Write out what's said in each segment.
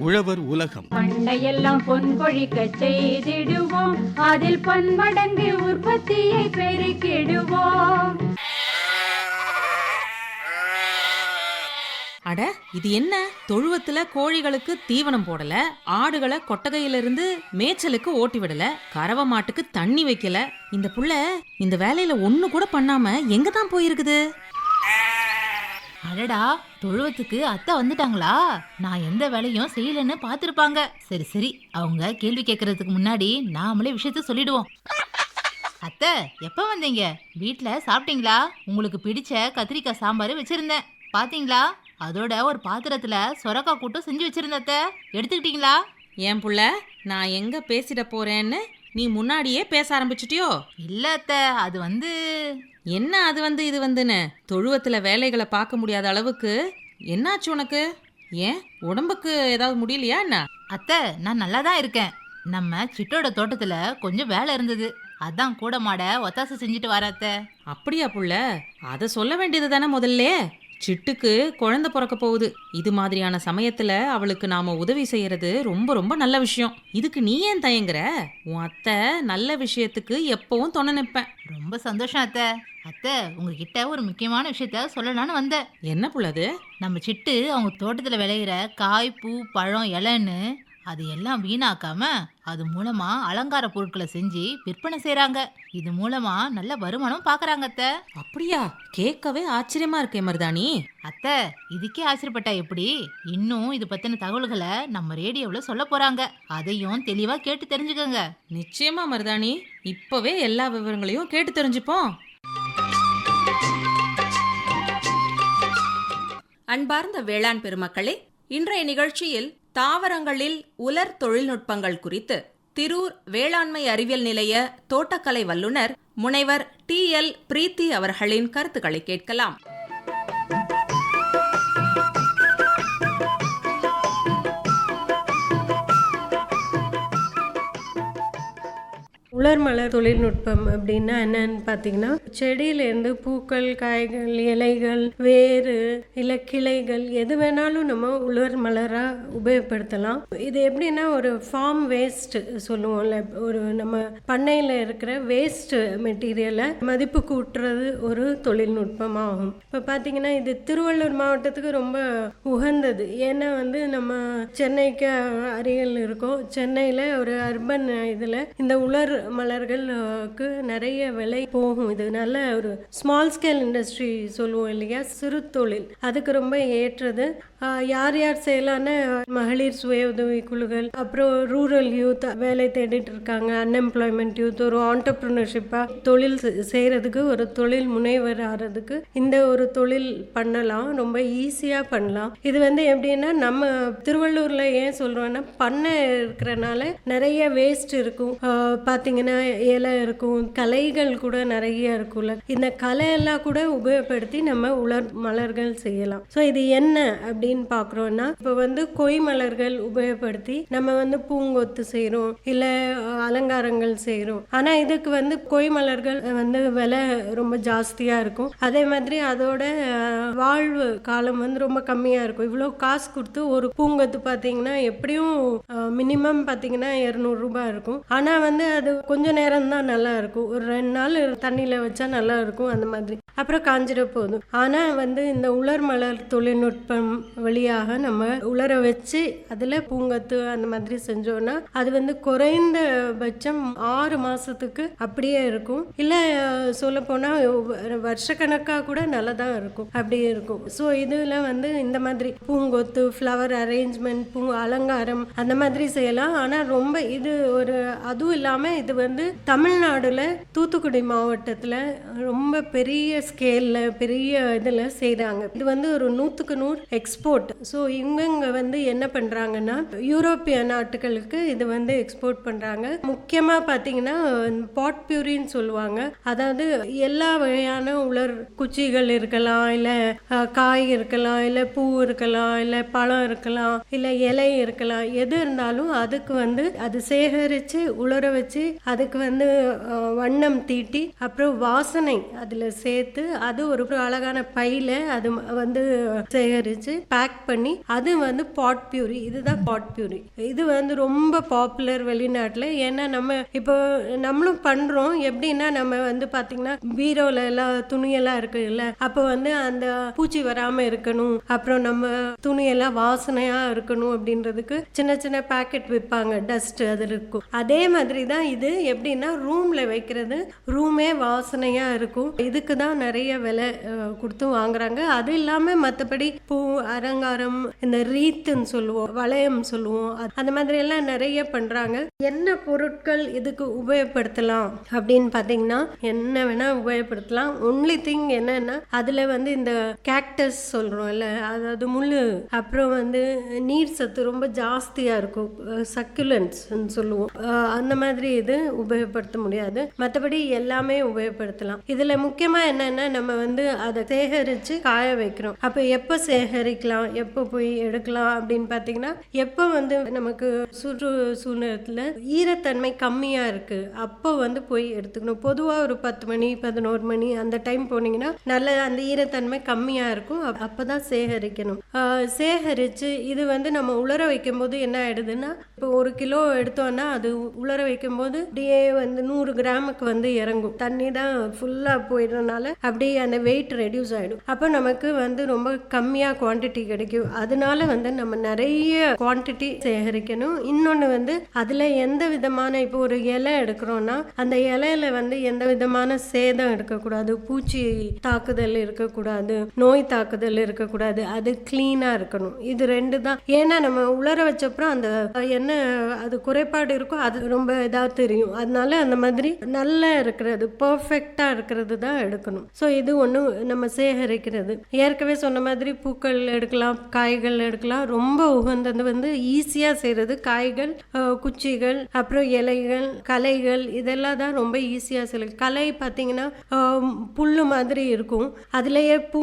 உழவர் உலகம். பண்டையெல்லாம் பொன் பொழிக்க செய்திடுவோம். அதில் பன்மடங்கு உற்பத்தியை பெருக்கிடுவோம். அட இது என்ன? தொழுவத்துல கோழிகளுக்கு தீவனம் போடல ஆடுகளை கொட்டகையிலிருந்து மேய்ச்சலுக்கு ஓட்டி விடல கறவை மாட்டுக்கு தண்ணி வைக்கல. இந்த புள்ள இந்த வேலையில ஒண்ணு கூட பண்ணாம எங்க தான் போயிருக்குது? அடடா தொழுவத்துக்கு அத்தை வந்துட்டாங்களா? நான் எந்த வேலையும் செய்யலன்னு பார்த்துருப்பாங்க. சரி சரி அவங்க கேள்வி கேட்கறதுக்கு முன்னாடி நாமளே விஷயத்த சொல்லிடுவோம். அத்தை எப்போ வந்தீங்க? வீட்டில் சாப்பிட்டீங்களா? உங்களுக்கு பிடிச்ச கத்திரிக்காய் சாம்பார் வச்சுருந்தேன். பார்த்தீங்களா அதோட ஒரு பாத்திரத்தில் சொரக்காய் கூட்டும் செஞ்சு வச்சுருந்தேன் அத்தை. எடுத்துக்கிட்டீங்களா? என் புள்ள நான் எங்கே பேசிட போகிறேன்னு நீ முன்னாடியே பேச ஆரம்பிச்சிட்டியோ? இல்ல அத்தை அது வந்து என்ன அது வந்து இது வந்துன்னு? தொழுவத்துல வேலைகளை பார்க்க முடியாத அளவுக்கு என்னாச்சு உனக்கு? ஏன்? உடம்புக்கு ஏதாவது முடியலையா என்ன? அத்தை நான் நல்லா தான் இருக்கேன். நம்ம சிட்டோட தோட்டத்துல கொஞ்சம் வேலை இருந்தது. அதான் கூட மாட ஒத்தாசை செஞ்சுட்டு வர அத்தை. அப்படியா புள்ள? அதை சொல்ல வேண்டியது தானே முதல்ல சிட்டுக்கு குழந்தை பிறக்க போகுது. இது மாதிரியான சமயத்துல அவளுக்கு நாம உதவி செய்யறது ரொம்ப ரொம்ப நல்ல விஷயம். இதுக்கு நீ ஏன் தயங்குற? உன் அத்தை நல்ல விஷயத்துக்கு எப்பவும் துணை நிப்பேன். ரொம்ப சந்தோஷம் அத்தை. அத்தை உங்ககிட்ட ஒரு முக்கியமான விஷயத்த சொல்லலாம்னு வந்தேன். என்ன புள்ளது நம்ம சிட்டு அவங்க தோட்டத்துல விளையிற காய் பூ பழம் இலைன்னு அது எல்லாம் வீணாக்காம அது மூலமா அலங்கார பொருட்களை செஞ்சு விற்பனை செய்றாங்க. இது மூலமா நல்ல வருமானம் பாக்குறாங்க அத்தை. அப்படியா? கேட்கவே ஆச்சரியமா இருக்கே மருதாணி. அத்தை இதுக்கே ஆச்சரியப்பட்டா எப்படி? இன்னும் இது பத்தின தகவல்களை நம்ம ரேடியோவில் சொல்ல போறாங்க. அதையும் தெளிவா கேட்டு தெரிஞ்சுக்கோங்க. நிச்சயமா மருதாணி. இப்பவே எல்லா விவரங்களையும் கேட்டு தெரிஞ்சுப்போம். அன்பார்ந்த வேளாண் பெருமக்களே இன்றைய நிகழ்ச்சியில் தாவரங்களில் உலர் தொழில்நுட்பங்கள் குறித்து திரூர் வேளாண்மை அறிவியல் நிலைய தோட்டக்கலை வல்லுநர் முனைவர் டி எல் பிரீத்தி அவர்களின் கருத்துக்களை கேட்கலாம். உலர் மலர் தொழில்நுட்பம் அப்படின்னா என்னன்னு பார்த்தீங்கன்னா செடியிலேருந்து பூக்கள் காய்கள் இலைகள் வேறு இல்லை கிளைகள் எது வேணாலும் நம்ம உலர் மலராக உபயோகப்படுத்தலாம். இது எப்படின்னா ஒரு ஃபார்ம் வேஸ்ட் சொல்லுவோம்ல ஒரு நம்ம பண்ணையில் இருக்கிற வேஸ்ட் மெட்டீரியலை மதிப்பு கூட்டுறது ஒரு தொழில்நுட்பமாகும். இப்போ பார்த்தீங்கன்னா இது திருவள்ளூர் மாவட்டத்துக்கு ரொம்ப உகந்தது. ஏன்னா வந்து நம்ம சென்னைக்கு அருகில் இருக்கோம். சென்னையில் ஒரு அர்பன் இதில் இந்த உலர் மலர்களுக்கு நிறைய விலை போகும். இது நல்ல ஒரு ஸ்மால் ஸ்கேல் இண்டஸ்ட்ரி சொல்லுவோம் இல்லையா? சிறு தொழில். அதுக்கு ரொம்ப ஏற்றது. யார் யார் செய்யலான்னு மகளிர் சுய உதவி குழுக்கள் அப்புறம் ரூரல் யூத் வேலை தேடிட்டு இருக்காங்க. அன்எம்ப்ளாய்மெண்ட் யூத் ஒரு ஆண்டர்பிரினர்ஷிப்பாக தொழில் செ- ஒரு தொழில் முனைவர் ஆகிறதுக்கு இந்த ஒரு தொழில் பண்ணலாம். ரொம்ப ஈஸியாக பண்ணலாம். இது வந்து எப்படின்னா நம்ம திருவள்ளூரில் ஏன் சொல்கிறோன்னா பண்ணை இருக்கிறனால நிறைய வேஸ்ட் இருக்கும். பார்த்தீங்க பார்த்தீங்கன்னா இலை இருக்கும். கலைகள் கூட நிறைய இருக்கும்ல. இந்த கலையெல்லாம் கூட உபயோகப்படுத்தி நம்ம உலர் மலர்கள் செய்யலாம். ஸோ இது என்ன அப்படின்னு பார்க்குறோன்னா இப்போ வந்து கொய் மலர்கள் உபயோகப்படுத்தி நம்ம வந்து பூங்கொத்து செய்கிறோம் இல்லை அலங்காரங்கள் செய்கிறோம் ஆனால் இதுக்கு வந்து கொய் மலர்கள் வந்து விலை ரொம்ப ஜாஸ்தியாக இருக்கும். அதே மாதிரி அதோட வாழ்வு காலம் வந்து ரொம்ப கம்மியாக இருக்கும். இவ்வளோ காசு கொடுத்து ஒரு பூங்கொத்து பார்த்தீங்கன்னா எப்படியும் மினிமம் பார்த்தீங்கன்னா இரநூறுபா இருக்கும். ஆனால் வந்து அது கொஞ்சம் நேரம் தான் நல்லா இருக்கும் ஒரு ரெண்டு நாள் தண்ணியில் வச்சா நல்லா இருக்கும் அந்த மாதிரி. அப்புறம் காஞ்சிட போதும். ஆனால் வந்து இந்த உலர் மலர் தொழில்நுட்பம் வழியாக நம்ம உலர வச்சு அதில் பூங்கத்து அந்த மாதிரி செஞ்சோன்னா அது வந்து குறைந்த பட்சம் ஆறு மாதத்துக்கு அப்படியே இருக்கும். இல்லை சொல்லப்போனால் வருஷக்கணக்காக கூட நல்லா தான் இருக்கும். அப்படியே இருக்கும். ஸோ இதில் வந்து இந்த மாதிரி பூங்கொத்து ஃப்ளவர் அரேஞ்ச்மெண்ட் பூ அலங்காரம் அந்த மாதிரி செய்யலாம். ஆனால் ரொம்ப இது ஒரு அதுவும் இல்லாமல் இது வந்து தமிழ்நாடுல தூத்துக்குடி மாவட்டத்தில் ரொம்ப பெரிய ஸ்கேலில் பெரிய இதில் செய்கிறாங்க இது வந்து ஒரு நூற்றுக்கு நூறு எக்ஸ்போர்ட் ஸோ இவங்க வந்து என்ன பண்ணுறாங்கன்னா யூரோப்பிய நாட்டுகளுக்கு இது வந்து எக்ஸ்போர்ட் பண்ணுறாங்க முக்கியமாக பார்த்தீங்கன்னா பாட் பியூரின்னு சொல்லுவாங்க. அதாவது எல்லா வகையான உலர் குச்சிகள் இருக்கலாம் இல்லை காய் இருக்கலாம் இல்லை பூ இருக்கலாம் இல்லை பழம் இருக்கலாம் இல்லை இலை இருக்கலாம். எது இருந்தாலும் அதுக்கு வந்து அது சேகரித்து உலர வச்சு அதுக்கு வந்து வண்ணம் தீட்டி அப்புறம் வாசனை அதில் சேர்த்து அது ஒரு அழகான பையில் அது வந்து சேகரித்து பேக் பண்ணி அது வந்து பாட் பியூரி இதுதான் பாட் பியூரி இது வந்து ரொம்ப பாப்புலர் வெளிநாட்டில். ஏன்னா நம்ம இப்போ நம்மளும் பண்ணுறோம் எப்படின்னா நம்ம வந்து பார்த்திங்கன்னா பீரோவில் எல்லாம் துணியெல்லாம் இருக்குல்ல அப்போ வந்து அந்த பூச்சி வராமல் இருக்கணும். அப்புறம் நம்ம துணியெல்லாம் வாசனையாக இருக்கணும் அப்படின்றதுக்கு சின்ன சின்ன பாக்கெட் விற்பாங்க. டஸ்ட் அது இருக்கும். அதே மாதிரி தான் இது எப்படின்னா ரூமில் வைக்கிறது ரூமே வாசனையாக இருக்கும். இதுக்கு தான் நிறைய விலை கொடுத்து வாங்குறாங்க. அது இல்லாமல் மற்றபடி பூ அலங்காரம் இந்த ரீத்துன்னு சொல்லுவோம் வளையம் சொல்லுவோம். அந்த மாதிரி எல்லாம் நிறைய பண்ணுறாங்க என்ன பொருட்கள் இதுக்கு உபயோகப்படுத்தலாம் அப்படின்னு பார்த்தீங்கன்னா என்ன வேணால் உபயோகப்படுத்தலாம். ஒன்லி திங் என்னன்னா அதில் வந்து இந்த கேக்டஸ் சொல்கிறோம்ல அதாவது முள். அப்புறம் வந்து நீர் சத்து ரொம்ப ஜாஸ்தியாக இருக்கும். சக்குலன்ஸ்ன்னு சொல்லுவோம். அந்த மாதிரி இது உபயோகப்படுத்த முடியாது. மற்றபடி எல்லாமே உபயோகப்படுத்தலாம். இதில் முக்கியமாக என்னென்னா நம்ம வந்து அதை சேகரித்து காய வைக்கிறோம். அப்போ எப்போ சேகரிக்கலாம் எப்போ போய் எடுக்கலாம் அப்படின்னு பார்த்தீங்கன்னா எப்போ வந்து நமக்கு சுற்று சூழ்நிலத்தில் ஈரத்தன்மை கம்மியாக இருக்குது அப்போ வந்து போய் எடுத்துக்கணும். பொதுவாக ஒரு பத்து மணி பதினோரு மணி அந்த டைம் போனீங்கன்னா நல்ல அந்த ஈரத்தன்மை கம்மியாக இருக்கும். அப்போ தான் சேகரிக்கணும். சேகரித்து இது வந்து நம்ம உலர வைக்கும்போது என்ன ஆயிடுதுன்னா இப்போ ஒரு கிலோ எடுத்தோம்னா அது உலர வைக்கும்போது அப்படியே வந்து நூறு கிராமுக்கு வந்து இறங்கும். தண்ணி தான் ஃபுல்லாக போயிடுறதுனால அப்படியே அந்த வெயிட் ரெடியூஸ் ஆகிடும் அப்போ நமக்கு வந்து ரொம்ப கம்மியாக குவாண்டிட்டி கிடைக்கும். அதனால வந்து நம்ம நிறைய குவாண்டிட்டி சேகரிக்கணும். இன்னொன்று வந்து அதில் எந்த விதமான இப்போ ஒரு இலை எடுக்கிறோன்னா அந்த இலையில வந்து எந்த விதமான சேதம் இருக்கக்கூடாது பூச்சி தாக்குதல் இருக்கக்கூடாது. நோய் தாக்குதல் இருக்கக்கூடாது. அது க்ளீனாக இருக்கணும். இது ரெண்டு தான். ஏன்னா நம்ம உலர வச்சப்புறம் அந்த என்ன அது குறைபாடு இருக்கோ அது ரொம்ப இதாக தெரியும். அதனால அந்த மாதிரி நல்லா இருக்கிறது பர்ஃபெக்டாக இருக்கிறது தான் எடுக்கணும். ஸோ இது ஒன்று நம்ம சேகரிக்கிறது. ஏற்கனவே சொன்ன மாதிரி பூக்கள் எடுக்கலாம் காய்கள் எடுக்கலாம். ரொம்ப உகந்தது வந்து ஈஸியாக செய்கிறது காய்கள் குச்சிகள் அப்புறம் இலைகள் கலைகள் இதெல்லாம் தான் ரொம்ப ஈஸியாக செய்யலாம் கலை பார்த்தீங்கன்னா புல் புல்லு மாதிரி இருக்கும். அதுலேயே பூ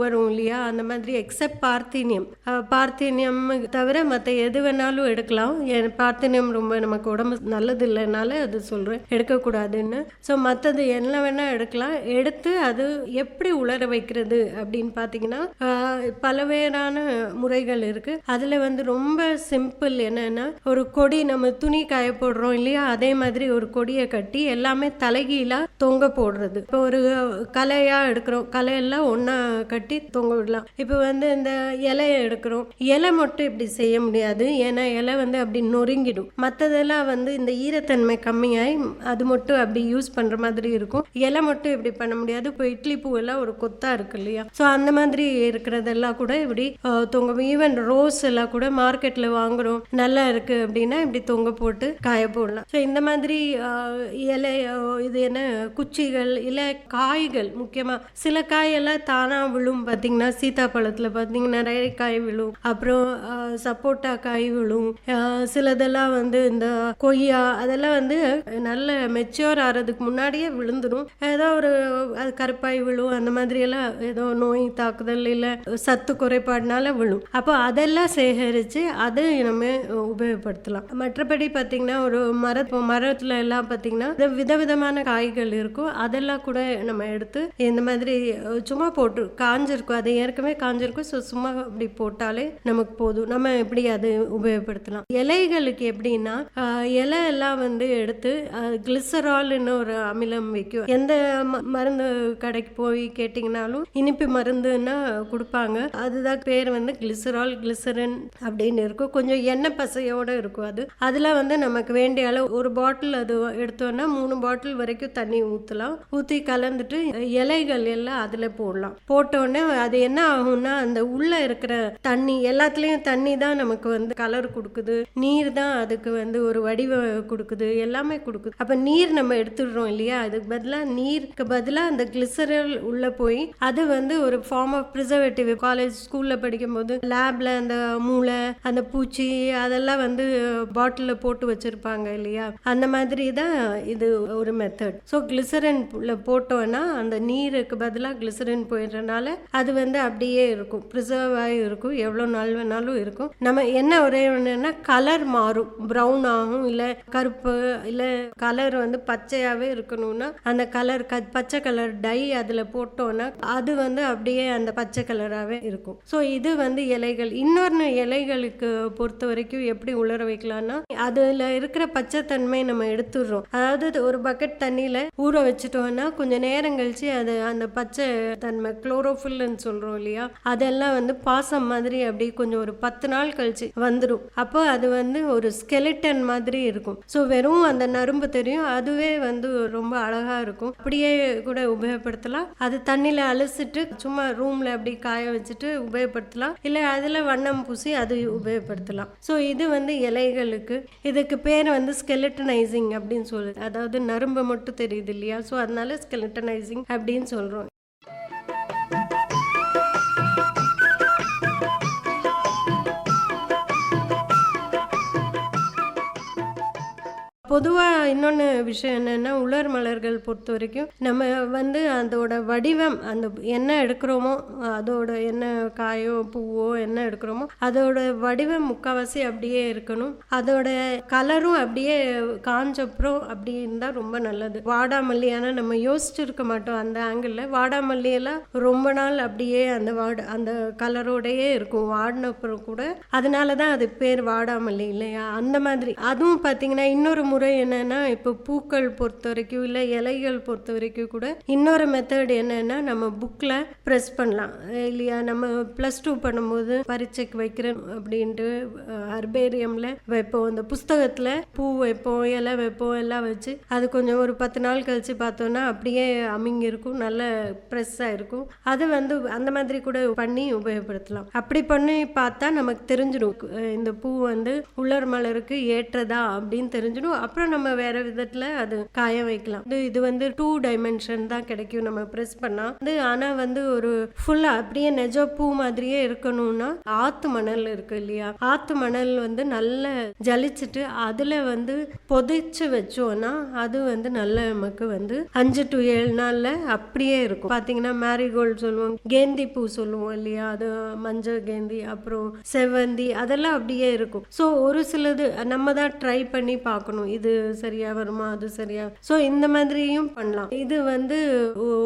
வரும் இல்லையா? அந்த மாதிரி எக்ஸப்ட் பார்த்தீனியம். பார்த்தீனியம் தவிர மற்ற எது வேணாலும் எடுக்கலாம். பார்த்தீனியம் ரொம்ப நமக்கு உடம்பு நல்லது இல்லைனால அது சொல்கிறேன் எடுக்கக்கூடாதுன்னு. ஸோ மற்றது என்ன வேணால் எடுக்கலாம். எடுத்து அது எப்படி உலர வைக்கிறது அப்படின்னு பார்த்தீங்கன்னா பலவேறான முறைகள் இருக்குது அதில் வந்து ரொம்ப சிம்பிள் என்னன்னா ஒரு கொடி நம்ம துணி காய போடுறோம் இல்லையா? அதே மாதிரி ஒரு கொடியை கட்டி எல்லாமே தலைகீழாக தொங்க போடுறது. இப்போ ஒரு கலையாக எடுக்கிறோம். கலையெல்லாம் ஒன்றா கட்டி தொங்க விடலாம். இப்போ வந்து இந்த இலையை எடுக்கிறோம். இலை மட்டும் இப்படி செய்ய முடியாது. ஏன்னா இலை வந்து அப்படி நொறுங்கிடும். மற்றதெல்லாம் வந்து இந்த ஈரத்தன்மை கம்மியாகி அது மட்டும் அப்படி யூஸ் பண்ணுற மாதிரி இருக்கும். இலை மட்டும் இப்படி பண்ண முடியாது. இப்போ இட்லி பூவெல்லாம் ஒரு கொத்தா இருக்கு இல்லையா? ஸோ அந்த மாதிரி இருக்கிறதெல்லாம் கூட இப்படி தொங்க ஈவன் ரோஸ் எல்லாம் கூட மார்க்கெட்டில் வாங்குறோம். நல்லா இருக்கு அப்படின்னா இப்படி தொங்க போட்டு காய போடலாம். ஸோ இந்த மாதிரி இலை இது என்ன குச்சிகள் இல்லை காய்கள் முக்கியமாக சில காயெல்லாம் தானாக விழும். பார்த்தீங்கன்னா சீதாப்பழத்தில் பார்த்தீங்கன்னா நிறைய காய் விழும். அப்புறம் சப்போட்டா காய் விழும். சிலதெல்லாம் வந்து இந்த கொய்யா அதெல்லாம் வந்து வந்து நல்ல மெச்சோர் ஆகிறதுக்கு முன்னாடியே விழுந்துடும் ஏதோ ஒரு அது கருப்பாய் விழும் அந்த மாதிரியெல்லாம் ஏதோ நோய் தாக்குதல் இல்லை சத்து குறைபாடுனால விழும். அப்போ அதெல்லாம் சேகரித்து அதை நம்ம உபயோகப்படுத்தலாம். மற்றபடி பார்த்தீங்கன்னா ஒரு மர மரத்தில் எல்லாம் பார்த்தீங்கன்னா வித- விதவிதமான காய்கள் இருக்கும். அதெல்லாம் கூட நம்ம எடுத்து இந்த மாதிரி சும்மா போட்டு காஞ்சிருக்கும். அது ஏற்கனவே காஞ்சிருக்கும். ஸோ சும்மா அப்படி போட்டாலே நமக்கு போதும். நம்ம எப்படி அது உபயோகப்படுத்தலாம்? இலைகளுக்கு எப்படின்னா இலையெல்லாம் இலை எல்லாம் வந்து எடுத்து கிளிசரால்னு ஒரு அமிலம் வைக்கும். எந்த ம- மருந்து கடைக்கு போய் கேட்டிங்கனாலும் இனிப்பு மருந்துன்னா கொடுப்பாங்க. அதுதான் பேர் வந்து கிளிசரால் கிளிசரின் அப்படின்னு இருக்கும். கொஞ்சம் எண்ணெய் பசையோட இருக்கும் அது. அதில் வந்து நமக்கு வேண்டிய அளவு ஒரு பாட்டில் அது எடுத்தோன்னா மூணு பாட்டில் வரைக்கும் தண்ணி ஊற்றலாம் ஊற்றி கலந்துட்டு இலைகள் எல்லாம் அதில் போடலாம். போட்டோடனே அது என்ன ஆகும்னா அந்த உள்ளே இருக்கிற தண்ணி எல்லாத்துலேயும் தண்ணி தான் நமக்கு வந்து கலர் கொடுக்குது. நீர் தான் அதுக்கு வந்து ஒரு வடிவம் கொடுக்குது. எல்லாமே கொடுக்குது. அப்போ நீர் நம்ம எடுத்துடுறோம் இல்லையா? அதுக்கு பதிலாக நீருக்கு பதிலாக அந்த கிளிசரல் உள்ளே போய் அது வந்து ஒரு ஃபார்ம் ஆஃப் ப்ரிசர்வேட்டிவ் காலேஜ் ஸ்கூலில் படிக்கும்போது லேபில் அந்த மூளை அந்த பூச்சி அதெல்லாம் வந்து பாட்டிலில் போட்டு வச்சுருப்பாங்க இல்லையா? அந்த மாதிரி தான் இது ஒரு மெத்தட் ஸோ கிளிசரின் போட்டோன்னா அந்த நீருக்கு பதிலாக கிளிசரின் போயிடுறனால அது வந்து அப்படியே இருக்கும். ப்ரிசர்வ் ஆகி இருக்கும். எவ்வளோ நாள் வேணாலும் இருக்கும். நம்ம என்ன ஒரே ஒன்றுன்னா கலர் மாறும். ப்ரௌன் ஆகும் இல்லை கருப்பு இல்லை கலர் வந்து பச்சையாகவே இருக்கணும்னா அந்த கலர் க பச்சை கலர் டை அதில் போட்டோன்னா அது வந்து அப்படியே அந்த பச்சை கலராகவே இருக்கும். ஸோ இது வந்து இலைகள். இன்னொன்று இலைகளுக்கு பொறுத்த வரைக்கும் எப்படி உலர வைக்கலாம்னா அதில் இருக்கிற பச்சைத்தன்மை நம்ம எடுத்துடுறோம். அதாவது ஒரு பக்கெட் தண்ணியில் ஊற வச்சுட்டோம்னா கொஞ்சம் நேரம் கழிச்சு அது அந்த பச்சை தன்மை குளோரோஃபில்னு சொல்கிறோம் இல்லையா அதெல்லாம் வந்து பாசம் மாதிரி அப்படியே கொஞ்சம் ஒரு பத்து நாள் கழிச்சு வந்துடும் அப்போ அது வந்து ஒரு ஸ்கெலிட்டன் மாதிரி இருக்கும். ஸோ வெறும் அந்த நரம்பு தெரியும். அதுவே வந்து ரொம்ப அழகாக இருக்கும். அப்படியே கூட உபயோகப்படுத்தலாம். அது தண்ணியில் அலசிட்டு சும்மா ரூமில் அப்படி காய வச்சுட்டு உபயோகப்படுத்தலாம். இல்லை அதில் வண்ணம் பூசி அது உபயோகப்படுத்தலாம். ஸோ இது வந்து இலைகளுக்கு. இதுக்கு பேர் வந்து ஸ்கெலிட்டனைசிங் அப்படின்னு சொல்லுது. அதாவது நரம்பு மட்டும் தெரியுது இல்லையா? ஸோ அதனால ஸ்கெலட்டனைசிங் அப்படின்னு சொல்கிறோம் பொதுவாக இன்னொன்று விஷயம் என்னென்னா உலர் மலர்கள் பொறுத்த வரைக்கும் நம்ம வந்து அதோட வடிவம் அந்த என்ன எடுக்கிறோமோ அதோட என்ன காயோ பூவோ என்ன எடுக்கிறோமோ அதோட வடிவம் முக்கால்வாசி அப்படியே இருக்கணும். அதோட கலரும் அப்படியே காஞ்சப்புறம் அப்படி இருந்தால் ரொம்ப நல்லது. வாடாமல்லி ஆனால் நம்ம யோசிச்சிருக்க மாட்டோம் அந்த ஆங்கிளில் வாடாமல்லியெல்லாம் ரொம்ப நாள் அப்படியே அந்த வாட அந்த கலரோடையே இருக்கும். வாடினப்புறம் கூட. அதனால தான் அது பேர் வாடாமல்லி இல்லையா? அந்த மாதிரி. அதுவும் பார்த்தீங்கன்னா இன்னொரு முறை என்னன்னா இப்போ பூக்கள் பொறுத்த வரைக்கும் இல்லை இலைகள் பொறுத்த வரைக்கும் கூட இன்னொரு மெத்தட் என்னென்னா நம்ம புக்கில் ப்ரெஸ் பண்ணலாம். இல்லையா? நம்ம ப்ளஸ் டூ பண்ணும்போது பரீட்சைக்கு வைக்கிறேன் அப்படின்ட்டு அர்பேரியமில் வைப்போம். அந்த புஸ்தகத்தில் பூ வைப்போம் இலை வைப்போம் எல்லாம் வச்சு அது கொஞ்சம் ஒரு பத்து நாள் கழிச்சு பார்த்தோன்னா அப்படியே அமிங்கி இருக்கும் நல்ல ப்ரெஸ்ஸாக இருக்கும். அது வந்து அந்த மாதிரி கூட பண்ணி உபயோகப்படுத்தலாம். அப்படி பண்ணி பார்த்தா நமக்கு தெரிஞ்சிடும். இந்த பூ வந்து உலர் மலருக்கு ஏற்றதா அப்படின்னு தெரிஞ்சிடும். அப்புறம் நம்ம வேற விதத்தில் அது காய வைக்கலாம். இது இது வந்து டூ டைமென்ஷன் தான் கிடைக்கும். நம்ம ப்ரெஸ் பண்ணால் வந்து ஆனால் வந்து ஒரு ஃபுல்லாக அப்படியே நெஜ பூ மாதிரியே இருக்கணும்னா ஆத்து மணல் இருக்கு இல்லையா? ஆத்து மணல் வந்து நல்லா ஜலிச்சுட்டு அதில் வந்து பொதிச்சு வச்சோன்னா அது வந்து நல்ல நமக்கு வந்து அஞ்சு டு ஏழு நாளில் அப்படியே இருக்கும். பார்த்தீங்கன்னா மேரிகோல்டு சொல்லுவோம் கேந்தி பூ சொல்லுவோம் இல்லையா? அது மஞ்சள் கேந்தி அப்புறம் செவ்வந்தி அதெல்லாம் அப்படியே இருக்கும். ஸோ ஒரு சிலது நம்ம தான் ட்ரை பண்ணி பார்க்கணும். இது சரியா வருமா அது சரியா? ஸோ இந்த மாதிரியும் பண்ணலாம். இது வந்து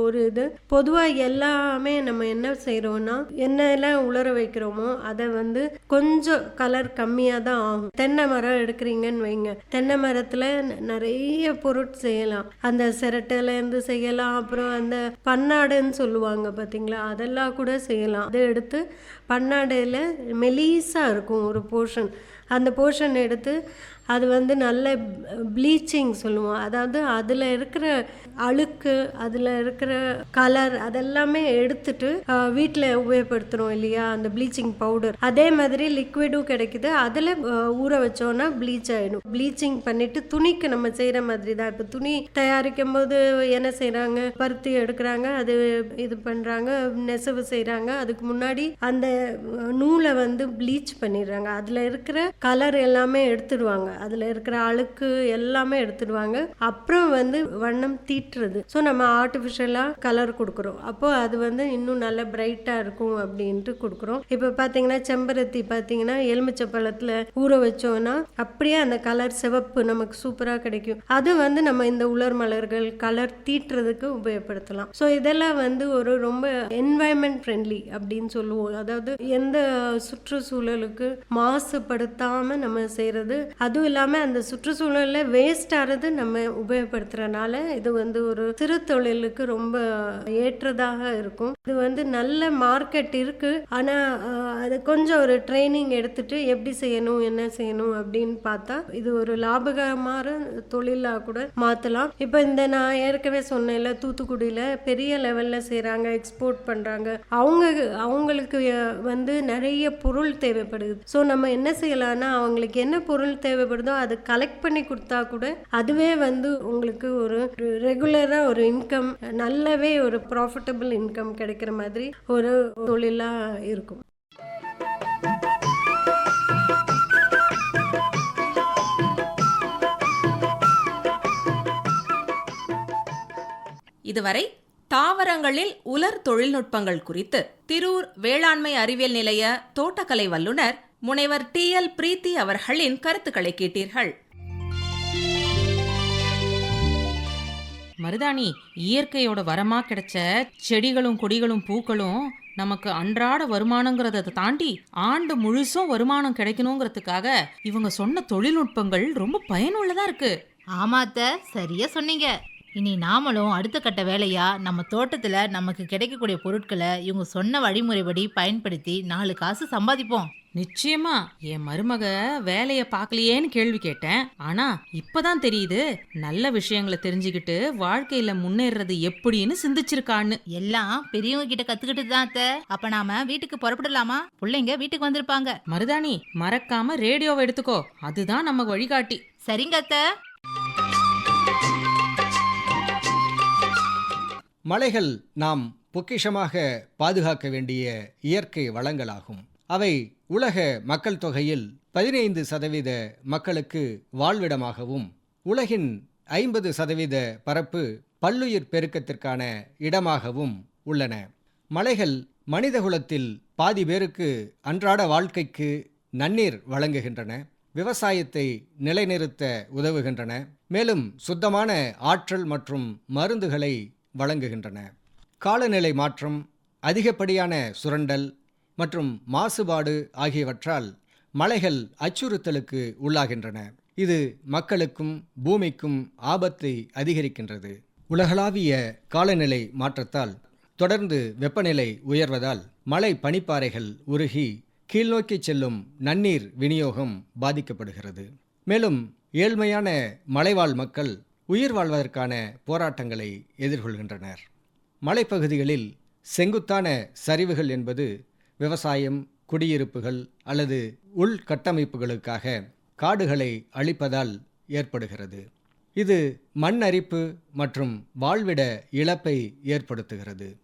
ஒரு இது. பொதுவாக எல்லாமே நம்ம என்ன செய்கிறோம்னா என்னெல்லாம் உலர வைக்கிறோமோ அதை வந்து கொஞ்சம் கலர் கம்மியாக தான் ஆகும். தென்னை மரம் எடுக்கிறீங்கன்னு வைங்க. தென்னை மரத்தில் நிறைய பொருட் செய்யலாம். அந்த சிரட்டையிலேருந்து செய்யலாம். அப்புறம் அந்த பன்னாடுன்னு சொல்லுவாங்க பார்த்தீங்களா அதெல்லாம் கூட செய்யலாம். அதை எடுத்து பன்னாடையில் மெலீஸாக இருக்கும் ஒரு போர்ஷன் அந்த போர்ஷன் எடுத்து அது வந்து நல்ல ப்ளீச்சிங் சொல்லுவோம். அதாவது அதில் இருக்கிற அழுக்கு அதில் இருக்கிற கலர் அதெல்லாமே எடுத்துட்டு வீட்டில் உபயோகப்படுத்துகிறோம் இல்லையா அந்த ப்ளீச்சிங் பவுடர் அதே மாதிரி லிக்விடும் கிடைக்குது. அதில் ஊற வச்சோன்னா ப்ளீச் ஆகிடும் ப்ளீச்சிங் பண்ணிட்டு துணிக்கு நம்ம செய்கிற மாதிரி தான் இப்போ துணி தயாரிக்கும் போது என்ன செய்கிறாங்க பருத்தி எடுக்கிறாங்க அது இது பண்ணுறாங்க நெசவு செய்கிறாங்க அதுக்கு முன்னாடி அந்த நூலை வந்து ப்ளீச் பண்ணிடுறாங்க. அதில் இருக்கிற கலர் எல்லாமே எடுத்துடுவாங்க. அதில் இருக்கிற அழுக்கு எல்லாமே எடுத்துடுவாங்க. அப்புறம் வந்து வண்ணம் தீட்டுறது. ஸோ நம்ம ஆர்டிஃபிஷியலாக கலர் கொடுக்குறோம். அப்போது அது வந்து இன்னும் நல்ல பிரைட்டாக இருக்கும் அப்படின்ட்டு கொடுக்குறோம். இப்போ பார்த்தீங்கன்னா செம்பருத்தி பார்த்தீங்கன்னா எலுமிச்சை பழத்தில் ஊற வச்சோன்னா அப்படியே அந்த கலர் சிவப்பு நமக்கு சூப்பராக கிடைக்கும். அது வந்து நம்ம இந்த உலர் மலர்கள் கலர் தீட்டுறதுக்கு உபயோகப்படுத்தலாம். ஸோ இதெல்லாம் வந்து ஒரு ரொம்ப என்வாயன்மெண்ட் ஃப்ரெண்ட்லி அப்படின்னு சொல்லுவோம். அதாவது எந்த சுற்றுச்சூழலுக்கு மாசுபடுத்தாமல் நம்ம செய்கிறது அதுவும் இல்லாமல் அந்த சுற்றுச்சூழலில் வேஸ்ட் ஆகிறது நம்ம உபயோகப்படுத்துறதுனால இது வந்து ஒரு சிறு தொழிலுக்கு ரொம்ப ஏற்றதாக இருக்கும். இது வந்து நல்ல மார்க்கெட் இருக்கு. ஆனால் அது கொஞ்சம் ஒரு ட்ரைனிங் எடுத்துட்டு எப்படி செய்யணும் என்ன செய்யணும் அப்படின்னு பார்த்தா இது ஒரு லாபகரமான தொழிலாக கூட மாற்றலாம் இப்போ இந்த நான் ஏற்கனவே சொன்னேன்ல தூத்துக்குடியில் பெரிய லெவலில் செய்கிறாங்க எக்ஸ்போர்ட் பண்ணுறாங்க அவங்க அவங்களுக்கு வந்து நிறைய பொருள் தேவைப்படுது. ஸோ நம்ம என்ன செய்யலாம்? செய்யலாம்னா அவங்களுக்கு என்ன பொருள் தேவைப்படுதோ அதை கலெக்ட் பண்ணி கொடுத்தா கூட அதுவே வந்து உங்களுக்கு ஒரு ரெகுலராக ஒரு இன்கம் நல்லாவே ஒரு ப்ராஃபிட்டபிள் இன்கம் கிடைக்கிற மாதிரி ஒரு தொழிலாக இருக்கும். இதுவரை தாவரங்களில் உலர் தொழில்நுட்பங்கள் குறித்து திரூர் வேளாண்மை அறிவியல் நிலைய தோட்டக்கலை வல்லுநர் முனைவர் டி எல் பிரீத்தி அவர்களின் கருத்துக்களை கேட்டீர்கள். மருதாணி இயற்கையோட வரமா கிடைச்ச செடிகளும் கொடிகளும் பூக்களும் நமக்கு அன்றாட வருமானங்கிறத தாண்டி ஆண்டு முழுசும் வருமானம் கிடைக்கணுங்கிறதுக்காக இவங்க சொன்ன தொழில்நுட்பங்கள் ரொம்ப பயனுள்ளதா இருக்கு. ஆமா அத்தை சரியா சொன்னீங்க. இனி நாமளும் அடுத்த கட்ட வேலையா? நம்ம தோட்டத்துல நமக்கு கிடைக்கக்கூடிய பொருட்களை இவங்க சொன்ன வழிமுறைப்படி பயன்படுத்தி நாலு காசு சம்பாதிப்போம். நிச்சயமா. என் மருமக வேலைய பார்க்கலையேன்னு கேள்வி கேட்டேன். ஆனா இப்பதான் தெரியுது. நல்ல விஷயங்களை தெரிஞ்சுக்கிட்டு வாழ்க்கையில முன்னேறது எப்படின்னு சிந்திச்சிருக்கான்னு. எல்லாம் பெரியவங்க கிட்ட கத்துக்கிட்டு தான் அத்தை. அப்ப நாம வீட்டுக்கு புறப்படலாமா? பிள்ளைங்க வீட்டுக்கு வந்திருப்பாங்க. மருதாணி மறக்காம ரேடியோவை எடுத்துக்கோ. அதுதான் நம்ம வழிகாட்டி. சரிங்க அத்தை. மலைகள் நாம் பொக்கிஷமாக பாதுகாக்க வேண்டிய இயற்கை வளங்களாகும். அவை உலக மக்கள் தொகையில் பதினைந்து சதவீத மக்களுக்கு வாழ்விடமாகவும் உலகின் ஐம்பது சதவீத பரப்பு பல்லுயிர் பெருக்கத்திற்கான இடமாகவும் உள்ளன. மலைகள் மனிதகுலத்தில் பாதி பேருக்கு அன்றாட வாழ்க்கைக்கு நன்னீர் வழங்குகின்றன விவசாயத்தை நிலைநிறுத்த உதவுகின்றன. மேலும் சுத்தமான ஆற்றல் மற்றும் மருந்துகளை வழங்குகின்றன. காலநிலை மாற்றம் அதிகப்படியான சுரண்டல் மற்றும் மாசுபாடு ஆகியவற்றால் மலைகள் அச்சுறுத்தலுக்கு உள்ளாகின்றன. இது மக்களுக்கும் பூமிக்கும் ஆபத்தை அதிகரிக்கின்றது. உலகளாவிய காலநிலை மாற்றத்தால் தொடர்ந்து வெப்பநிலை உயர்வதால் மலை பனிப்பாறைகள் உருகி கீழ்நோக்கி செல்லும் நன்னீர் விநியோகம் பாதிக்கப்படுகிறது. மேலும் ஏழ்மையான மலைவாழ் மக்கள் உயிர் வாழ்வதற்கான போராட்டங்களை எதிர்கொள்கின்றனர். மலைப்பகுதிகளில் செங்குத்தான சரிவுகள் என்பது விவசாயம் குடியிருப்புகள் அல்லது உள்கட்டமைப்புகளுக்காக காடுகளை அழிப்பதால் ஏற்படுகிறது. இது மண் அரிப்பு மற்றும் வாழ்விட இழப்பை ஏற்படுத்துகிறது.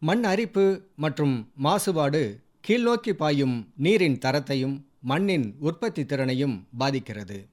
மண் அரிப்பு மற்றும் மாசுபாடு கீழ்நோக்கி பாயும் நீரின் தரத்தையும் மண்ணின் உற்பத்தி திறனையும் பாதிக்கிறது.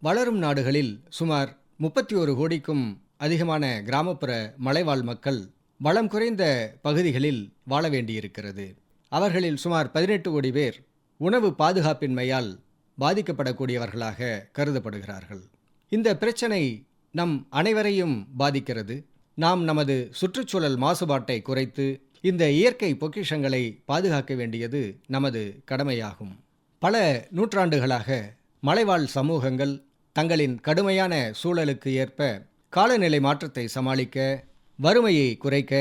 வளரும் நாடுகளில் சுமார் முப்பத்தி ஒரு கோடிக்கும் அதிகமான கிராமப்புற மலைவாழ் மக்கள் வளம் குறைந்த பகுதிகளில் வாழ வேண்டியிருக்கிறது. அவர்களில் சுமார் பதினெட்டு கோடி பேர் உணவு பாதுகாப்பின்மையால் பாதிக்கப்படக்கூடியவர்களாக கருதப்படுகிறார்கள். இந்த பிரச்சனை நம் அனைவரையும் பாதிக்கிறது. நாம் நமது சுற்றுச்சூழல் மாசுபாட்டை குறைத்து இந்த இயற்கை பொக்கிஷங்களை பாதுகாக்க வேண்டியது நமது கடமையாகும். பல நூற்றாண்டுகளாக மலைவாழ் சமூகங்கள் தங்களின் கடுமையான சூழலுக்கு ஏற்ப காலநிலை மாற்றத்தை சமாளிக்க வறுமையை குறைக்க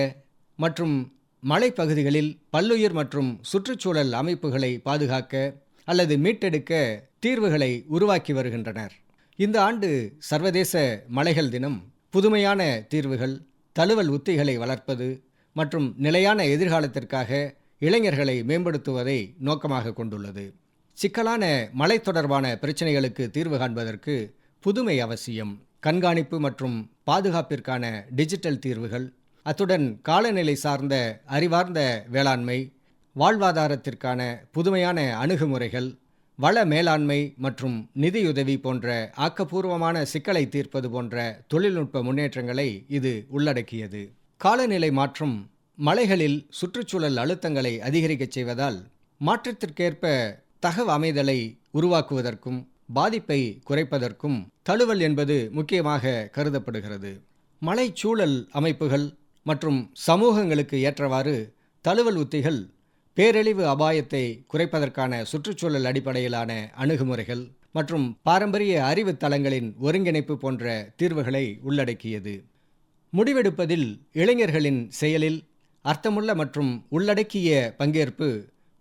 மற்றும் மலைப்பகுதிகளில் பல்லுயிர் மற்றும் சுற்றுச்சூழல் அமைப்புகளை பாதுகாக்க அல்லது மீட்டெடுக்க தீர்வுகளை உருவாக்கி வருகின்றனர். இந்த ஆண்டு சர்வதேச மலைகள் தினம் புதுமையான தீர்வுகள் தழுவல் உத்திகளை வளர்ப்பது மற்றும் நிலையான எதிர்காலத்திற்காக இளைஞர்களை மேம்படுத்துவதை நோக்கமாக கொண்டுள்ளது. சிக்கலான மலை தொடர்பான பிரச்சனைகளுக்கு தீர்வு காண்பதற்கு புதுமை அவசியம். கண்காணிப்பு மற்றும் பாதுகாப்பிற்கான டிஜிட்டல் தீர்வுகள் அத்துடன் காலநிலை சார்ந்த அறிவார்ந்த வேளாண்மை வாழ்வாதாரத்திற்கான புதுமையான அணுகுமுறைகள் வள மேலாண்மை மற்றும் நிதியுதவி போன்ற ஆக்கப்பூர்வமான சிக்கலை தீர்ப்பது போன்ற தொழில்நுட்ப முன்னேற்றங்களை இது உள்ளடக்கியது. காலநிலை மாற்றம் மலைகளில் சுற்றுச்சூழல் அழுத்தங்களை அதிகரிக்கச் செய்வதால் மாற்றத்திற்கேற்ப தகவ அமைதலை உருவாக்குவதற்கும் பாதிப்பை குறைப்பதற்கும் தழுவல் என்பது முக்கியமாக கருதப்படுகிறது. மலைச்சூழல் அமைப்புகள் மற்றும் சமூகங்களுக்கு ஏற்றவாறு தழுவல் உத்திகள் பேரழிவு அபாயத்தை குறைப்பதற்கான சுற்றுச்சூழல் அடிப்படையிலான அணுகுமுறைகள் மற்றும் பாரம்பரிய அறிவு தளங்களின் ஒருங்கிணைப்பு போன்ற தீர்வுகளை உள்ளடக்கியது. முடிவெடுப்பதில் இளைஞர்களின் செயலில் அர்த்தமுள்ள மற்றும் உள்ளடக்கிய பங்கேற்பு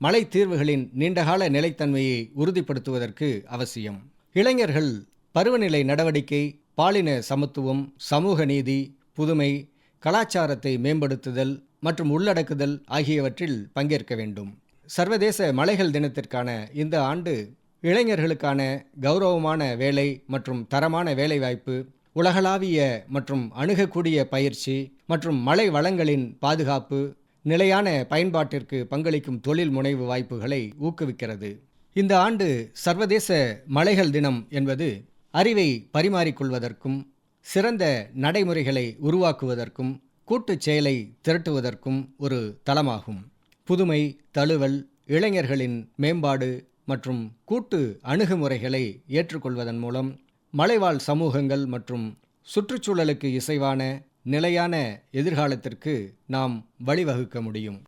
மலை தீர்வுகளின் நீண்டகால நிலைத்தன்மையை உறுதிப்படுத்துவதற்கு அவசியம். இளைஞர்கள் பருவநிலை நடவடிக்கை பாலின சமத்துவம் சமூக நீதி புதுமை கலாச்சாரத்தை மேம்படுத்துதல் மற்றும் உள்ளடக்குதல் ஆகியவற்றில் பங்கேற்க வேண்டும். சர்வதேச மலைகள் தினத்திற்கான இந்த ஆண்டு இளைஞர்களுக்கான கௌரவமான வேலை மற்றும் தரமான வேலைவாய்ப்பு உலகளாவிய மற்றும் அணுகக்கூடிய பயிற்சி மற்றும் மலை வளங்களின் பாதுகாப்பு நிலையான பயன்பாட்டிற்கு பங்களிக்கும் தொழில் முனைவு வாய்ப்புகளை ஊக்குவிக்கிறது. இந்த ஆண்டு சர்வதேச மலைகள் தினம் என்பது அறிவை பரிமாறிக்கொள்வதற்கும் சிறந்த நடைமுறைகளை உருவாக்குவதற்கும் கூட்டுச் செயலை திரட்டுவதற்கும் ஒரு தளமாகும். புதுமை தழுவல் இளைஞர்களின் மேம்பாடு மற்றும் கூட்டு அணுகுமுறைகளை ஏற்றுக்கொள்வதன் மூலம் மலைவாழ் சமூகங்கள் மற்றும் சுற்றுச்சூழலுக்கு இசைவான நிலையான எதிர்காலத்திற்கு நாம் வழிவகுக்க முடியும்.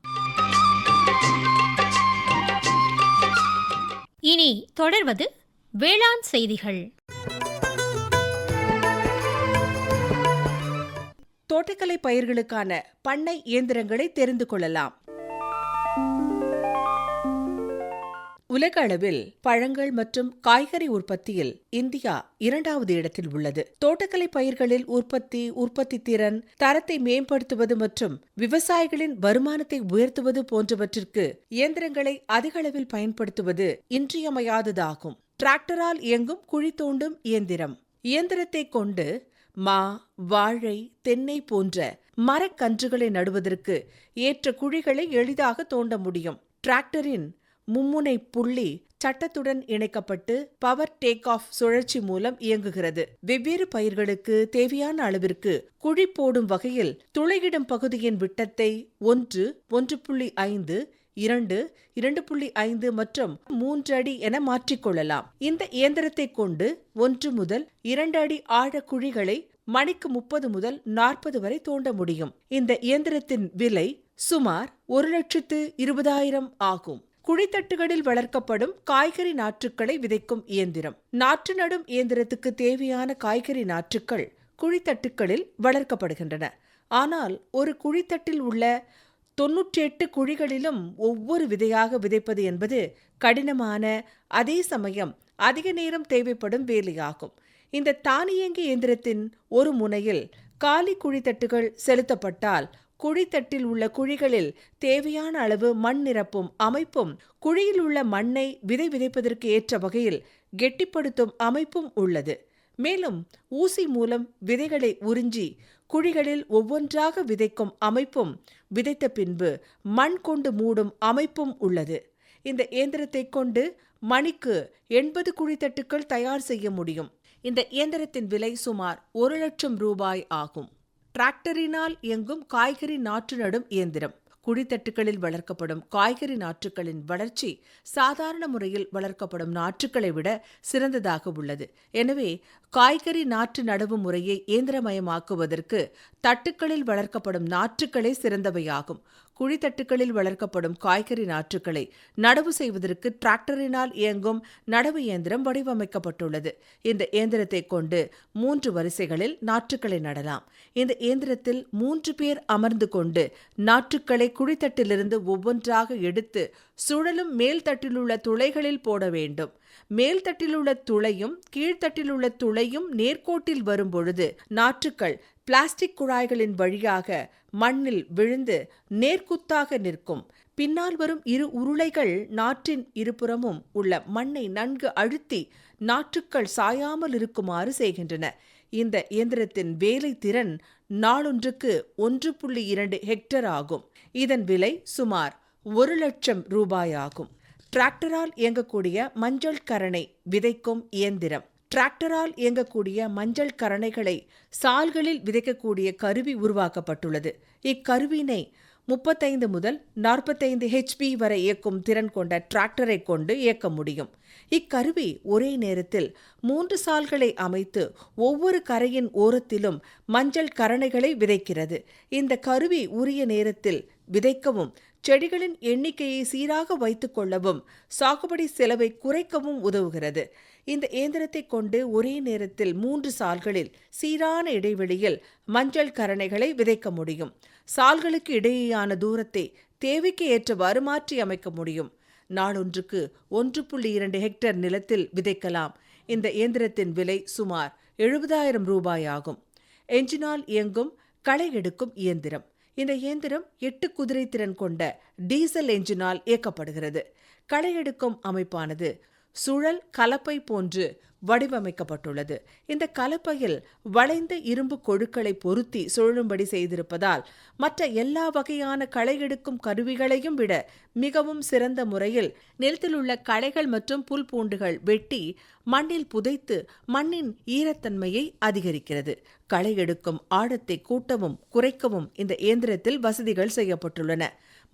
இனி தொடர்வது வேளாண் செய்திகள். தோட்டக்கலை பயிர்களுக்கான பண்ணை இயந்திரங்களை தெரிந்து கொள்ளலாம். உலக அளவில் பழங்கள் மற்றும் காய்கறி உற்பத்தியில் இந்தியா இரண்டாவது இடத்தில் உள்ளது. தோட்டக்கலை பயிர்களில் உற்பத்தி உற்பத்தி திறன் தரத்தை மேம்படுத்துவது மற்றும் விவசாயிகளின் வருமானத்தை உயர்த்துவது போன்றவற்றிற்கு இயந்திரங்களை அதிக அளவில் பயன்படுத்துவது இன்றியமையாததாகும். டிராக்டரால் இயங்கும் குழி தோண்டும் இயந்திரம். இயந்திரத்தை கொண்டு மா வாழை தென்னை போன்ற மரக்கன்றுகளை நடுவதற்கு ஏற்ற குழிகளை எளிதாக தோண்ட முடியும். டிராக்டரின் மும்முனை புள்ளி சட்டத்துடன் இணைக்கப்பட்டு பவர் டேக் ஆஃப் சுழற்சி மூலம் இயங்குகிறது. வெவ்வேறு பயிர்களுக்கு தேவையான அளவிற்கு குழி போடும் வகையில் துளையிடும் பகுதியின் விட்டத்தை ஒன்று ஒன்று புள்ளி ஐந்து இரண்டு இரண்டு புள்ளி ஐந்து மற்றும் மூன்று அடி என மாற்றிக்கொள்ளலாம் இந்த இயந்திரத்தை கொண்டு ஒன்று முதல் இரண்டு அடி ஆழ குழிகளை மணிக்கு முப்பது முதல் நாற்பது வரை தோண்ட முடியும். இந்த இயந்திரத்தின் விலை சுமார் ஒரு லட்சத்து இருபதாயிரம் ஆகும். குழித்தட்டுகளில் வளர்க்கப்படும் காய்கறி நாற்றுக்களை விதைக்கும் இயந்திரம். நாற்று நடும் இயந்திரத்துக்கு தேவையான காய்கறி நாற்றுக்கள் குழித்தட்டுகளில் வளர்க்கப்படுகின்றன. ஆனால் ஒரு குழித்தட்டில் உள்ள தொன்னூற்றி எட்டு குழிகளிலும் ஒவ்வொரு விதையாக விதைப்பது என்பது கடினமான அதே சமயம் அதிக நேரம் தேவைப்படும் வேலையாகும். இந்த தானியங்கி இயந்திரத்தின் ஒரு முனையில் காலி குழித்தட்டுகள் செலுத்தப்பட்டால் குழித்தட்டில் உள்ள குழிகளில் தேவையான அளவு மண் நிரப்பும் அமைப்பும் குழியில் உள்ள மண்ணை விதை விதைப்பதற்கு ஏற்ற வகையில் கெட்டிப்படுத்தும் அமைப்பும் உள்ளது. மேலும் ஊசி மூலம் விதைகளை உறிஞ்சி குழிகளில் ஒவ்வொன்றாக விதைக்கும் அமைப்பும் விதைத்த பின்பு மண் கொண்டு மூடும் அமைப்பும் உள்ளது. இந்த இயந்திரத்தை கொண்டு மணிக்கு எண்பது குழித்தட்டுக்கள் தயார் செய்ய முடியும். இந்த இயந்திரத்தின் விலை சுமார் ஒரு லட்சம் ரூபாய் ஆகும். டிராக்டரினால் இயங்கும் காய்கறி நாற்று நடும் இயந்திரம். குழித்தட்டுகளில் வளர்க்கப்படும் காய்கறி நாற்றுகளின் வளர்ச்சி சாதாரண முறையில் வளர்க்கப்படும் நாற்றுகளை விட சிறந்ததாக உள்ளது. எனவே காய்கறி நாற்று நடவு முறையை இயந்திரமயமாக்குவதற்கு தட்டுக்களில் வளர்க்கப்படும் நாற்றுகளே சிறந்தவையாகும். குழித்தட்டுகளில் வளர்க்கப்படும் காய்கறி நாற்றுகளை நடவு செய்வதற்கு டிராக்டரினால் இயங்கும் நடவு இயந்திரம் வடிவமைக்கப்பட்டுள்ளது. இந்த இயந்திரத்தை கொண்டு மூன்று வரிசைகளில் நாற்றுக்களை நடலாம். இந்த இயந்திரத்தில் மூன்று பேர் அமர்ந்து கொண்டு நாற்றுக்களை குழித்தட்டிலிருந்து ஒவ்வொன்றாக எடுத்து சுழலும் மேல்தட்டிலுள்ள துளைகளில் போட வேண்டும். மேல்தட்டிலுள்ள துளையும் கீழ்த்தட்டிலுள்ள துளையும் நேர்கோட்டில் வரும்பொழுது நாற்றுக்கள் பிளாஸ்டிக் குழாய்களின் வழியாக மண்ணில் விழுந்து நேர்க்குத்தாக நிற்கும். பின்னால் வரும் இரு உருளைகள் நாற்றின் இருபுறமும் உள்ள மண்ணை நன்கு அழுத்தி நாற்றுக்கள் சாயாமல் இருக்குமாறு செய்கின்றன. இந்த இயந்திரத்தின் வேலை திறன் நாளொன்றுக்கு ஒன்று புள்ளி இரண்டு ஹெக்டர் ஆகும். இதன் விலை சுமார் ஒரு லட்சம் ரூபாய் ஆகும். டிராக்டரால் இயங்கக்கூடிய மஞ்சள் கரணை விதைக்கும் இயந்திரம். டிராக்டரால் இயங்கக்கூடிய மஞ்சள் கரணைகளை சால்களில் விதைக்கக்கூடிய கருவி உருவாக்கப்பட்டுள்ளது. இக்கருவினை முப்பத்தைந்து முதல் நாற்பத்தைந்து ஹெச்பி வரை இயக்கும் திறன் கொண்ட டிராக்டரை கொண்டு இயக்க முடியும். இக்கருவி ஒரே நேரத்தில் மூன்று சால்களை அமைத்து ஒவ்வொரு கரையின் ஓரத்திலும் மஞ்சள் கரணைகளை விதைக்கிறது. இந்த கருவி உரிய நேரத்தில் விதைக்கவும் செடிகளின் எண்ணிக்கையை சீராக வைத்துக் கொள்ளவும் சாகுபடி செலவை குறைக்கவும் உதவுகிறது. இந்த இயந்திரத்தை கொண்டு ஒரே நேரத்தில் மூன்று சால்களில் சீரான இடைவெளியில் மஞ்சள் கரணைகளை விதைக்க முடியும். சால்களுக்கு இடையேயான தூரத்தை தேவைக்கு ஏற்றவாறு மாற்றி அமைக்க முடியும். நாளொன்றுக்கு ஒன்று புள்ளி இரண்டு ஹெக்டேர் நிலத்தில் விதைக்கலாம். இந்த இயந்திரத்தின் விலை சுமார் எழுபதாயிரம் ரூபாய் ஆகும். எஞ்சினால் இயங்கும் களை எடுக்கும் இயந்திரம். இந்த இயந்திரம் எட்டு குதிரை திறன் கொண்ட டீசல் எஞ்சினால் இயக்கப்படுகிறது. களை எடுக்கும் அமைப்பானது சுழல் கலப்பை போன்று வடிவமைக்கப்பட்டுள்ளது. இந்த கலப்பையில் வளைந்த இரும்பு கொழுக்களை பொருத்தி சுழலும்படி செய்திருப்பதால் மற்ற எல்லா வகையான களை எடுக்கும் கருவிகளையும் விட மிகவும் சிறந்த முறையில் நிலத்தில் உள்ள களைகள் மற்றும் புல் பூண்டுகள் வெட்டி மண்ணில் புதைத்து மண்ணின் ஈரத்தன்மையை அதிகரிக்கிறது. களை எடுக்கும் ஆழத்தை கூட்டவும் குறைக்கவும் இந்த இயந்திரத்தில் வசதிகள் செய்யப்பட்டுள்ளன.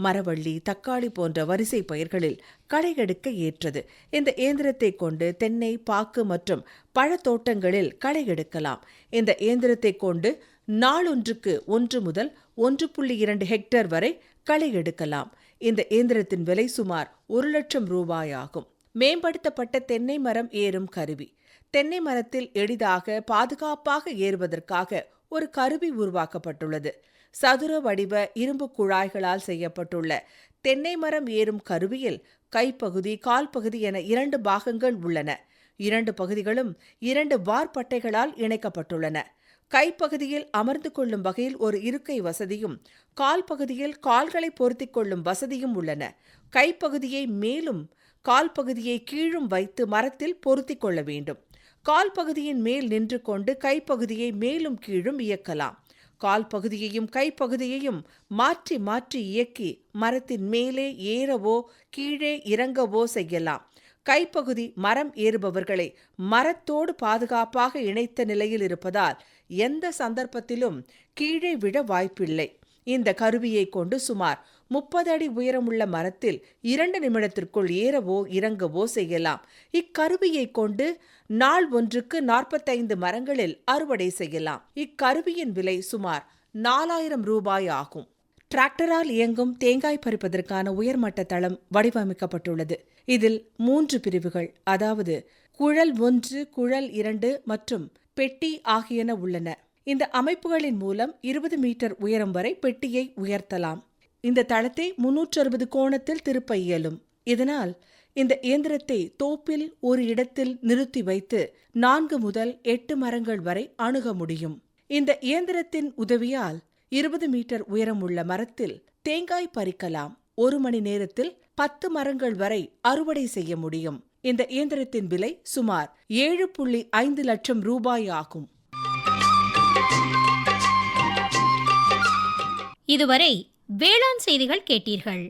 மரவள்ளி தக்காளி போன்ற வரிசை பயிர்களில் களை எடுக்க ஏற்றது. இந்த இயந்திரத்தை கொண்டு தென்னை பாக்கு மற்றும் பழத்தோட்டங்களில் களை எடுக்கலாம். இந்த இயந்திரத்தை கொண்டு நாளொன்றுக்கு ஒன்று முதல் ஒன்று புள்ளி இரண்டு ஹெக்டேர் வரை களை எடுக்கலாம். இந்த இயந்திரத்தின் விலை சுமார் ஒரு லட்சம் ரூபாய் ஆகும். மேம்படுத்தப்பட்ட தென்னை மரம் ஏறும் கருவி. தென்னை மரத்தில் எளிதாக பாதுகாப்பாக ஏறுவதற்காக ஒரு கருவி உருவாக்கப்பட்டுள்ளது. சதுர வடிவ இரும்பு குழாய்களால் செய்யப்பட்டுள்ள தென்னை மரம் ஏறும் கருவியில் கைப்பகுதி கால்பகுதி என இரண்டு பாகங்கள் உள்ளன. இரண்டு பகுதிகளும் இரண்டு வார்பட்டைகளால் இணைக்கப்பட்டுள்ளன. கைப்பகுதியில் அமர்ந்து கொள்ளும் வகையில் ஒரு இருக்கை வசதியும் கால் பகுதியில் கால்களை பொருத்திக் கொள்ளும் வசதியும் உள்ளன. கைப்பகுதியை மேலும் கால் பகுதியை கீழும் வைத்து மரத்தில் பொருத்திக் கொள்ள வேண்டும். கால் பகுதியின் மேல் நின்று கொண்டு கைப்பகுதியை மேலும் கீழும் இயக்கலாம். கால் பகுதியையும் கைப்பகுதியையும் மாற்றி மாற்றி இயக்கி மரத்தின் மேலே ஏறவோ கீழே இறங்கவோ செய்யலாம். கைப்பகுதி மரம் ஏறுபவர்களை மரத்தோடு பாதுகாப்பாக இணைத்த நிலையில் இருப்பதால் எந்த சந்தர்ப்பத்திலும் கீழே விட வாய்ப்பில்லை. இந்த கருவியை கொண்டு சுமார் முப்பது அடி உயரமுள்ள மரத்தில் இரண்டு நிமிடத்திற்குள் ஏறவோ இறங்கவோ செய்யலாம். இக்கருவியை கொண்டு நாள் ஒன்றுக்கு நாற்பத்தைந்து மரங்களில் அறுவடை செய்யலாம். இக்கருவியின் விலை சுமார் நாலாயிரம் ரூபாய் ஆகும். டிராக்டரால் இயங்கும் தேங்காய் பறிப்பதற்கான உயர்மட்ட தளம் வடிவமைக்கப்பட்டுள்ளது. இதில் மூன்று பிரிவுகள் அதாவது குழல் ஒன்று குழல் இரண்டு மற்றும் பெட்டி ஆகியன உள்ளன. இந்த அமைப்புகளின் மூலம் இருபது மீட்டர் உயரம் வரை பெட்டியை உயர்த்தலாம். இந்த தளத்தை முன்னூற்று அறுபது கோணத்தில் திருப்ப இயலும். இதனால் இந்த இயந்திரத்தை தோப்பில் ஒரு இடத்தில் நிறுத்தி வைத்து நான்கு முதல் எட்டு மரங்கள் வரை அணுக முடியும். இந்த இயந்திரத்தின் உதவியால் இருபது மீட்டர் உயரமுள்ள மரத்தில் தேங்காய் பறிக்கலாம். ஒரு மணி நேரத்தில் பத்து மரங்கள் வரை அறுவடை செய்ய முடியும். இந்த இயந்திரத்தின் விலை சுமார் ஏழு புள்ளி ஐந்து லட்சம் ரூபாய் ஆகும். இதுவரை வேளாண் செய்திகள் கேட்டீர்கள்.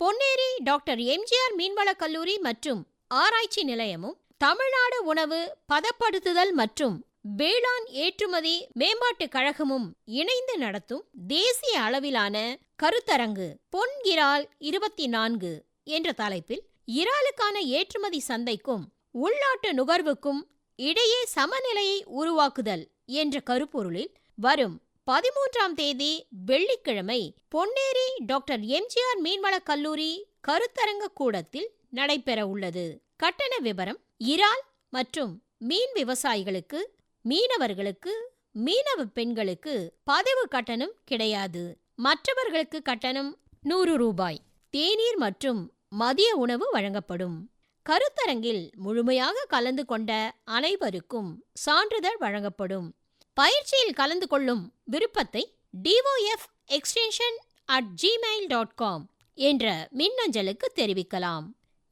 பொன்னேரி டாக்டர் எம்ஜிஆர் மீன்வளக் கல்லூரி மற்றும் ஆராய்ச்சி நிலையமும் தமிழ்நாடு உணவு பதப்படுத்துதல் மற்றும் வேளாண் ஏற்றுமதி மேம்பாட்டுக் கழகமும் இணைந்து நடத்தும் தேசிய அளவிலான கருத்தரங்கு பொன் இறால் இருபத்தி நான்கு என்ற தலைப்பில் இறாலுக்கான ஏற்றுமதி சந்தைக்கும் உள்நாட்டு நுகர்வுக்கும் இடையே சமநிலையை உருவாக்குதல் என்ற கருப்பொருளில் வரும் பதிமூன்றாம் தேதி வெள்ளிக்கிழமை பொன்னேரி டாக்டர் எம்ஜிஆர் மீன்வளக் கல்லூரி கருத்தரங்க கூடத்தில் நடைபெற உள்ளது. கட்டண விவரம் இறால் மற்றும் மீன் விவசாயிகளுக்கு மீனவர்களுக்கு மீனவ பெண்களுக்கு பதிவு கட்டணம் கிடையாது. மற்றவர்களுக்கு கட்டணம் நூறு ரூபாய். தேநீர் மற்றும் மதிய உணவு வழங்கப்படும். கருத்தரங்கில் முழுமையாக கலந்து கொண்ட அனைவருக்கும் சான்றிதழ் வழங்கப்படும். பயிற்சியில் கலந்து கொள்ளும் விருப்பத்தை DOF extension at Gmail dot com என்ற மின்னஞ்சலுக்கு தெரிவிக்கலாம்.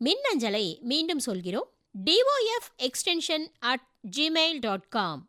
மின்னஞ்சலை மீண்டும் சொல்கிறோம். DOF extension at Gmail dot com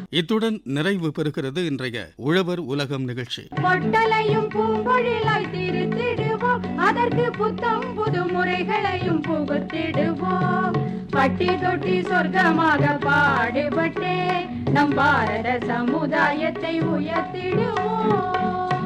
இத்துடன் நிறைவு பெறுகிறது இன்றைய உழவர் உலகம் நிகழ்ச்சி. பொட்டலையும் பூங்கொழிலாய் அதற்கு புத்தம் புது முறைகளையும் புகுத்திடுவோம். பட்டி தொட்டி சொர்க்கமாக பாடுபட்டே நம் பாரத சமுதாயத்தை உயர்த்திடுவோம்.